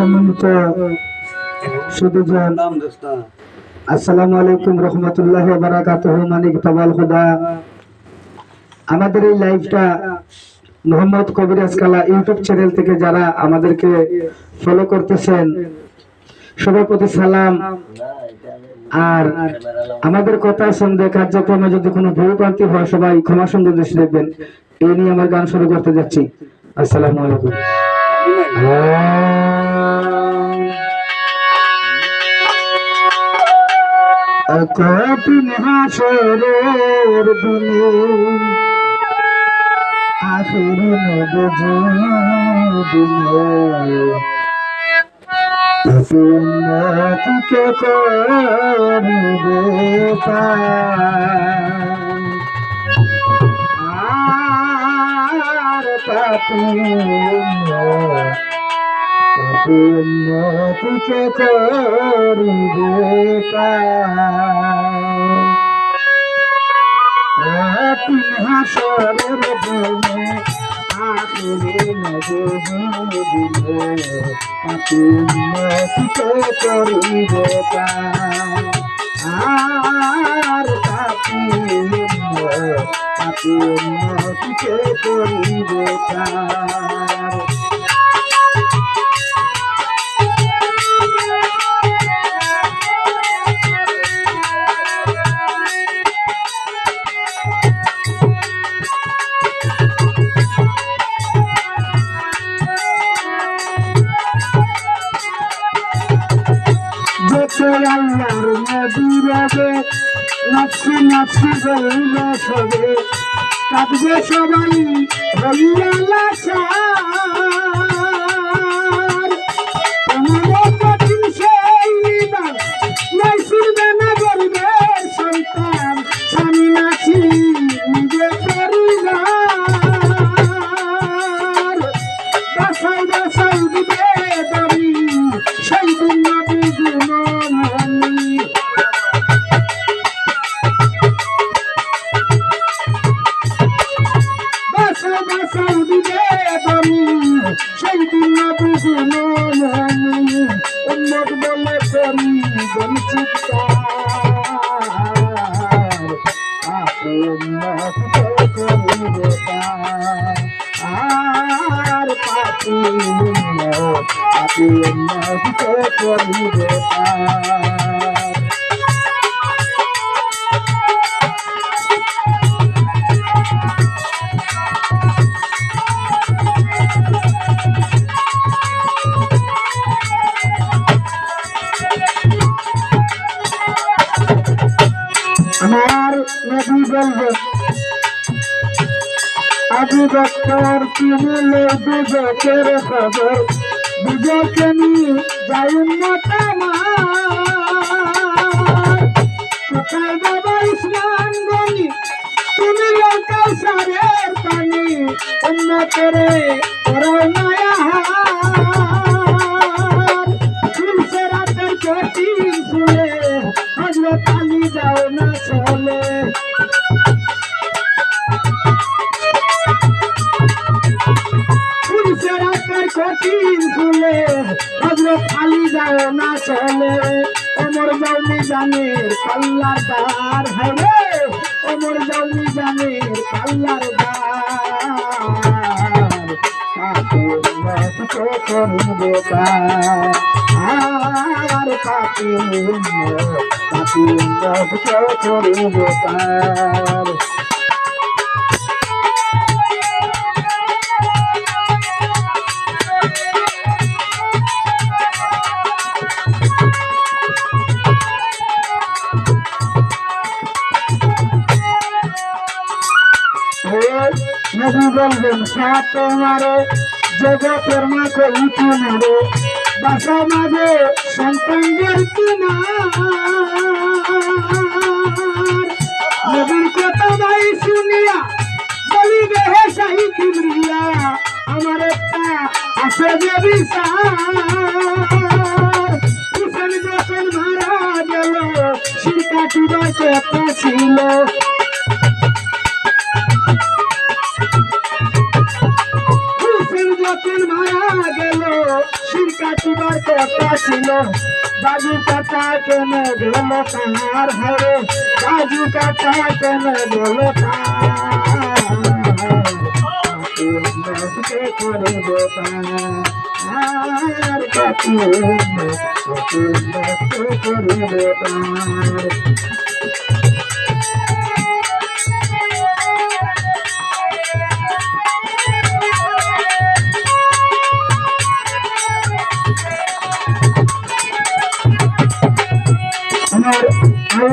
সম্মানিত সুদীজন আলাইকুম রহমতুল্লাহ বারাকাত মানিক তাবাল খুদা আমাদের এই লাইভটা মোহাম্মদ কবিরাজ কালা ইউটিউব চ্যানেল থেকে যারা আমাদেরকে ফলো করতেছেন, সবার প্রতি সালাম। আর আমাদের কথা সন্দেহ কার্যক্রমে যদি কোনো ভুল প্রান্তি হয়, সবাই ক্ষমা দৃষ্টি দেখবেন। এই নিয়ে আমার গান শুরু করতে যাচ্ছি। আসসালামু আলাইকুম। কঠিন হাসরের দিনে আখির নবজি দিনে করিবে আর পাপি উন্নতিকে করিবে তিন হাসরের আখিরে নবজি দিনে পাপি উন্নতিকে করিবে আর উন্নতিকে করিবে দেখে আল্লাহর নাচতে নাচতে বলল সবে। কাঁদবে সবাই হইয়া লাশার আর পাপি উম্মত আপনি উম্মত বলবেন আবু বকর তিনি দুজকের খবর। দুজকে নিয়ে যাই কোথায় বাবা ইসলাম গনি? তুমি লোকাল সারের পানি। উন্নতরে করো কঠিন ফুলে হজরত আলী যাও না হজরত আলী যাও না চলে ওমর জৌমি জানের পাল্লার দ্বার। হায় রে! ওমর জৌমি জানের পাল্লার দ্বার। আর কাকে উন্নত কাকে নবী বলবেন সাত তোমারে জগতের মাকে উঠু মারে বাসা মাঝে সন্তানদের কিনার। নবীর কথা নাই শুনিয়া বলিবে হে শাহী কিবরিয়া, আমার একটা আছে যে বিচার। ছিল। ছিল। বাজু কাটা কেন গেল তার হরে বাজু কাটা কেন গেল তার কত আর কাটি করে তার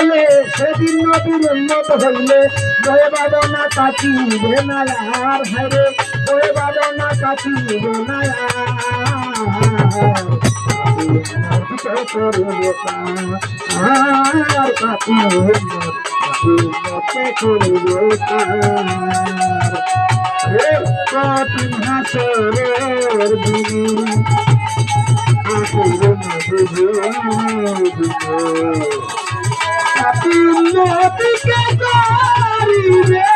বলে সেদিন নদীর উন্নত হইলে, বয়ে বাদনা কাটিবে না আর হারে বয়ে বাদনা কাটিবে না আর কাটিবে কঠিন হাসরের দিন নদীকে করিবে